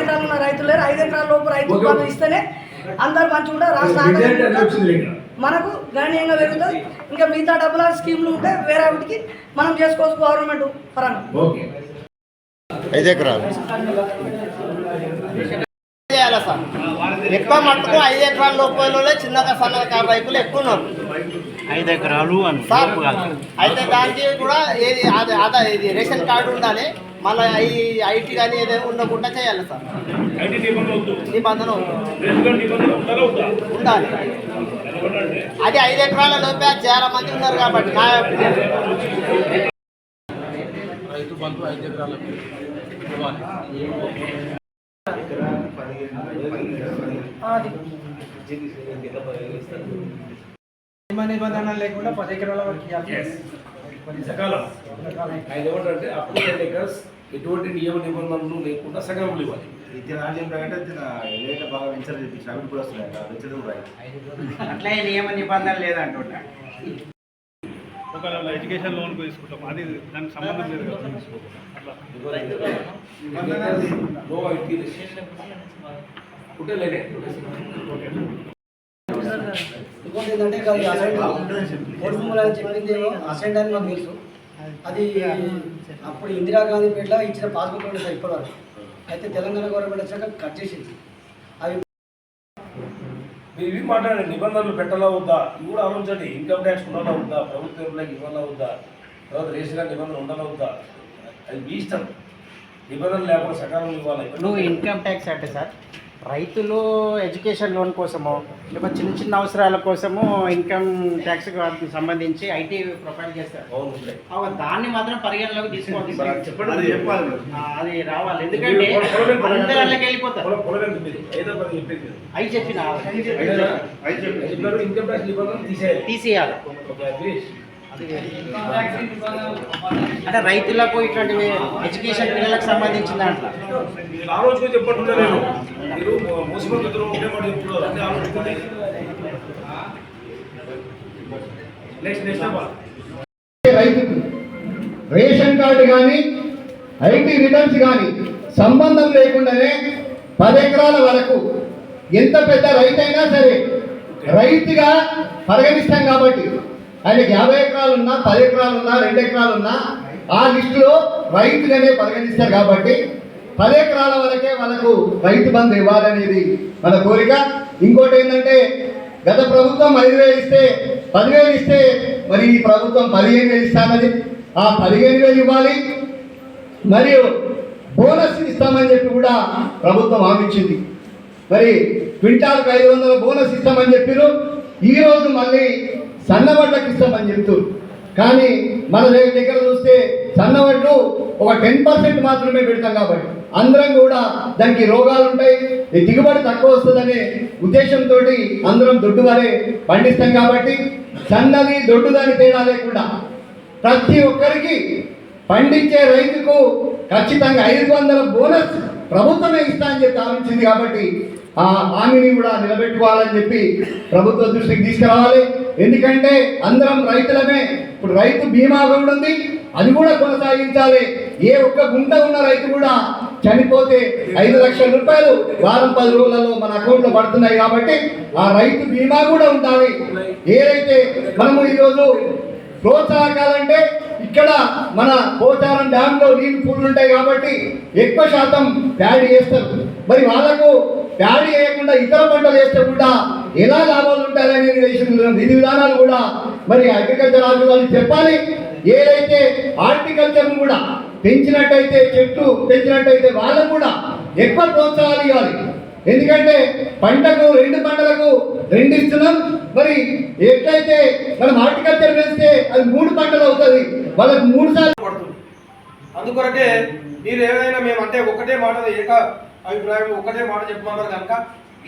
ఎకరాలు ఉన్న రైతులు లేరు ఐదు ఎకరాల లోపు రైతు ఉత్పత్తి ఇస్తేనే అందరు మంచి కూడా రాష్ట్ర మనకు గణనీయంగా పెరుగుతుంది. ఇంకా మిగతా డబ్బుల స్కీమ్లు ఉంటే వేరే వాటికి మనం చేసుకోవచ్చు గవర్నమెంట్ పరంగా. ఐదు ఎకరాలు. ఎక్కువ మట్టుకు ఐదు ఎకరాల లోపల చిన్నగా సన్నగా రైతులు ఎక్కువ ఉన్నారు. ఐదు ఎకరాలు అని అయితే దానికి కూడా ఏది అదే అదే ఇది రేషన్ కార్డు ఉండాలి. మళ్ళీ ఈ ఐటీ కానీ ఏదైనా ఉండకుండా చేయాలి సార్. ఐటీ నిబంధన ఉండాలా అది ఐదు ఎకరాల లోపే చాలా మంది ఉన్నారు కాబట్టి నా రైతు బంధు ఐదు ఇవ్వాలి. అది. నియమ నిబంధన లేకుండా పది ఎకరాల వరకు ఆయన ఏమంటారంటే అప్పుడు టెన్ ఎకర్స్ ఎటువంటి నియమ నిబంధనలు లేకుండా సకాలంలో ఇవ్వాలి. రాజ్యం ప్రకటన ఏదైతే బాగా వెంచర్ అవి కూడా వస్తున్నాయి వెంచర్ కూడా అట్లా నియమ నిబంధన లేదంటున్నా ఒకవేళ ఎడ్యుకేషన్ లోన్ తీసుకుంటాం. అది దానికి సంబంధం లేదు అట్లా. ఇంకోటి ఏంటంటే అసెంట్ అని చెప్పింది ఏమో అసెంట్ అని మాకు తెలుసు. అది అప్పుడు ఇందిరాగాంధీ పేటలో ఇచ్చిన పాస్బుక్ ఉండే సార్ ఇప్పటివరకు. అయితే తెలంగాణ గవర్నమెంట్ వచ్చాక కట్ చేసింది. అవి మీరు ఇవి మాట్లాడండి. నిబంధనలు పెట్టాలా వద్దా? ఇవి కూడా ఆలోచించండి. ఇన్కమ్ ట్యాక్స్ ఉండాలా వద్దా? ప్రభుత్వ ఎంప్లాయ్కి ఇవ్వాలా వద్దా? తర్వాత రేషన్ కార్డు నిబంధన ఉండాలా వద్దా? అది మీ ఇష్టం. నిబంధనలు లేకుండా సకాలంలో ఇవ్వాలి? నువ్వు ఇన్కమ్ ట్యాక్స్ అంటే సార్? రైతులు ఎడ్యుకేషన్ లోన్ కోసమో లేకపోతే చిన్న చిన్న అవసరాల కోసము ఇన్కమ్ ట్యాక్స్ సంబంధించి ఐటీ ప్రొఫైల్ చేస్తారు. దాన్ని మాత్రం పరిగణలోకి తీసుకోవాలి చెప్పండి అది చెప్పాలి. ఆ, అది రావాలి. ఎందుకంటే అందరూ అందులోకి వెళ్ళిపోతారు. అవి చెప్పిన? తీసేయాలి. తీసేయాలి. ఓకే అగ్రీష్. అంటే రైతులకు ఇట్లాంటి ఎడ్యుకేషన్ పిల్లలకు సంబంధించిన దాంట్లో? మీరు నేను. మీరు మూసిపద్ధతిలో ఉంటే మాట చెప్తున్నారు అన్నీ ఆలోచించుకోండి నెక్స్ట్ నెక్స్ట్ అమ్మా రైతుకు రేషన్ కార్డు కానీ ఐటీ రిటర్న్స్ కానీ సంబంధం లేకుండానే పది ఎకరాల వరకు ఎంత పెద్ద రైతు అయినా సరే రైతుగా పరిగణిస్తాం కాబట్టి ఆయనకి యాభై ఎకరాలు ఉన్నా పది ఎకరాలు ఉన్నా రెండు ఎకరాలు ఉన్నా ఆ లిస్టులో రైతులనే పరిగణిస్తారు కాబట్టి పది ఎకరాల వరకే మనకు రైతు బంధు ఇవ్వాలనేది మన కోరిక. ఇంకోటి ఏంటంటే గత ప్రభుత్వం ఐదు వేలు ఇస్తే పదివేలు ఇస్తే మరి ఈ ప్రభుత్వం పదిహేను వేలు ఇస్తామని ఆ పదిహేను వేలు ఇవ్వాలి. మరియు బోనస్ ఇస్తామని చెప్పి కూడా ప్రభుత్వం హామీ మరి క్వింటాల్కి ఐదు వందల బోనస్ ఇస్తామని చెప్పారు ఈరోజు మళ్ళీ సన్నవడ్లకు ఇస్తామని చెప్తారు కానీ మన దగ్గర దగ్గర చూస్తే సన్నవడ్లు ఒక టెన్ పర్సెంట్ మాత్రమే పెడతాం కాబట్టి అందరం కూడా దానికి రోగాలు ఉంటాయి దిగుబడి తక్కువ వస్తుందనే ఉద్దేశంతో అందరం దొడ్డు వరే పండిస్తాం కాబట్టి సన్నది దొడ్డుదని తేడా లేకుండా ప్రతి ఒక్కరికి పండించే రైతుకు ఖచ్చితంగా ఐదు వందల బోనస్ ప్రభుత్వమే ఇస్తా అని చెప్పి ఆలోచించింది కాబట్టి ఆ హామీని కూడా నిలబెట్టుకోవాలని చెప్పి ప్రభుత్వ దృష్టికి తీసుకురావాలి. ఎందుకంటే అందరం రైతులమే. ఇప్పుడు రైతు బీమా కూడా ఉంది. అది కూడా కొనసాగించాలి. ఏ ఒక్క గుంట ఉన్న రైతు కూడా చనిపోతే ఐదు లక్షల రూపాయలు వారం పది రోజులలో మన అకౌంట్లో పడుతున్నాయి కాబట్టి ఆ రైతు బీమా కూడా ఉండాలి. ఏదైతే మనము ఈరోజు ప్రోత్సాహకాలంటే ఇక్కడ మన పోచారం డ్యామ్లో నీళ్ళు ఉంటాయి కాబట్టి ఎక్కువ శాతం ప్యాడీ చేస్తారు. మరి వాళ్ళకు ప్యాడీ వేయకుండా ఇతర పంటలు వేస్తే కూడా ఎలా లాభాలు ఉంటాయనేది విషయం- విధి విధానాలు కూడా మరి అగ్రికల్చర్ ఆఫీసర్లు చెప్పాలి. ఏదైతే హార్టికల్చర్ కూడా పెంచినట్టయితే చెట్టు పెంచినట్టయితే వాళ్ళకు కూడా ఎక్కువ ప్రోత్సాహాలు ఇవ్వాలి. ఎందుకంటే పంటకు రెండు పంటలకు రెండు ఇస్తున్నాం. మరి ఎట్లయితే మనం హార్టికల్చర్ వేస్తే అది మూడు పంటలు అవుతుంది. వాళ్ళకి మూడు సార్లు పడుతుంది అందుకొరకే మీరు ఏదైనా మేము అంటే ఒకటే మాట ఏక అభిప్రాయం ఒకటే మాట చెప్పమన్నారు కనుక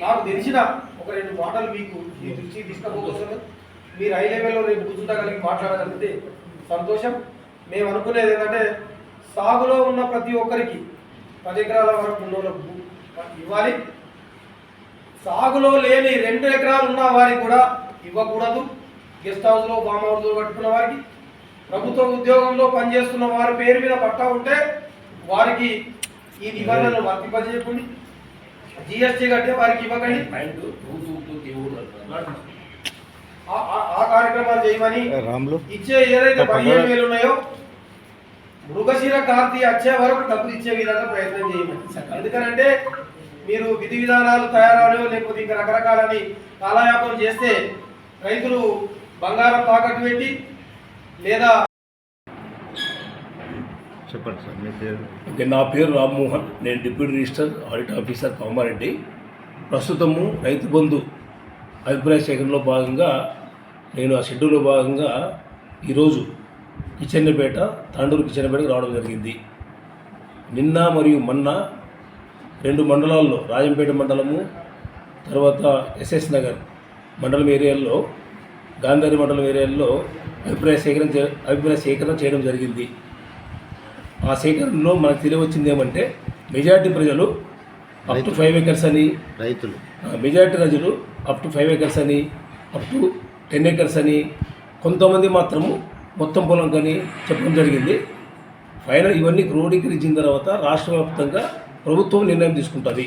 నాకు తెలిసిన ఒక రెండు మాటలు మీకు మీ దృష్టికి తీసుకపోతున్నాను మీరు హై లెవెల్లో రేపు కూర్చుంటగలిగి మాట్లాడగలిగితే సంతోషం. మేము అనుకునేది ఏంటంటే సాగులో ఉన్న ప్రతి ఒక్కరికి పది ఎకరాల వరకు ఉన్న ఇవ్వాలి. సాగులో లేని రెండు ఎకరాలు ఉన్న వారికి కూడా ఇవ్వకూడదు. గెస్ట్ హౌస్లో ఫామ్ హౌస్లో కట్టుకున్న వారికి. ప్రభుత్వ ఉద్యోగంలో పనిచేస్తున్న వారి పేరు మీద పట్టా ఉంటే వారికి ఈ నిబంధనలు వర్తింపజేయకండి జిఎస్టీ కట్టే వారికి ఇవ్వకండి. ఆ- కార్యక్రమాలు చేయమని ఇచ్చే ఏదైతే పదిహేను వేలు ఉన్నాయో మృగశిర కార్తీ వచ్చే వరకు డబ్బులు ఇచ్చే విధంగా ప్రయత్నం చేయమని. ఎందుకనంటే మీరు విధి విధానాలు తయారవో లేకపోతే ఇంకా రకరకాలని కాలయాపన చేస్తే రైతులు బంగారం తాకట్టు పెట్టి లేదా చెప్పండి సార్ మీ పేరు? ఓకే నా పేరు రామ్మోహన్ నేను deputy register audit officer Kamareddy. ప్రస్తుతము రైతు బంధు అభిప్రాయ సేకరణలో భాగంగా నేను ఆ షెడ్యూల్లో భాగంగా ఈరోజు కిచెన్నపేట తాండూరు కిచెన్నపేటకు రావడం జరిగింది. నిన్న మరియు మొన్న రెండు మండలాల్లో రాజంపేట మండలము తర్వాత ఎస్ఎస్ నగర్ మండలం ఏరియాల్లో గాంధారి మండలం ఏరియాల్లో అభిప్రాయ సేకరణ అభిప్రాయ సేకరణ చేయడం జరిగింది. ఆ సేకరణలో మనకు తెలియవచ్చింది ఏమంటే మెజారిటీ ప్రజలు అప్ టు ఫైవ్ ఏకర్స్ అని రైతులు. మెజారిటీ ప్రజలు అప్ టు ఫైవ్ ఏకర్స్ అని అప్ టు టెన్ ఏకర్స్ అని కొంతమంది మాత్రము మొత్తం పొలం కానీ చెప్పడం జరిగింది. ఫైనల్ ఇవన్నీ క్రోడీకరించిన తర్వాత రాష్ట్ర వ్యాప్తంగా ప్రభుత్వం నిర్ణయం తీసుకుంటుంది.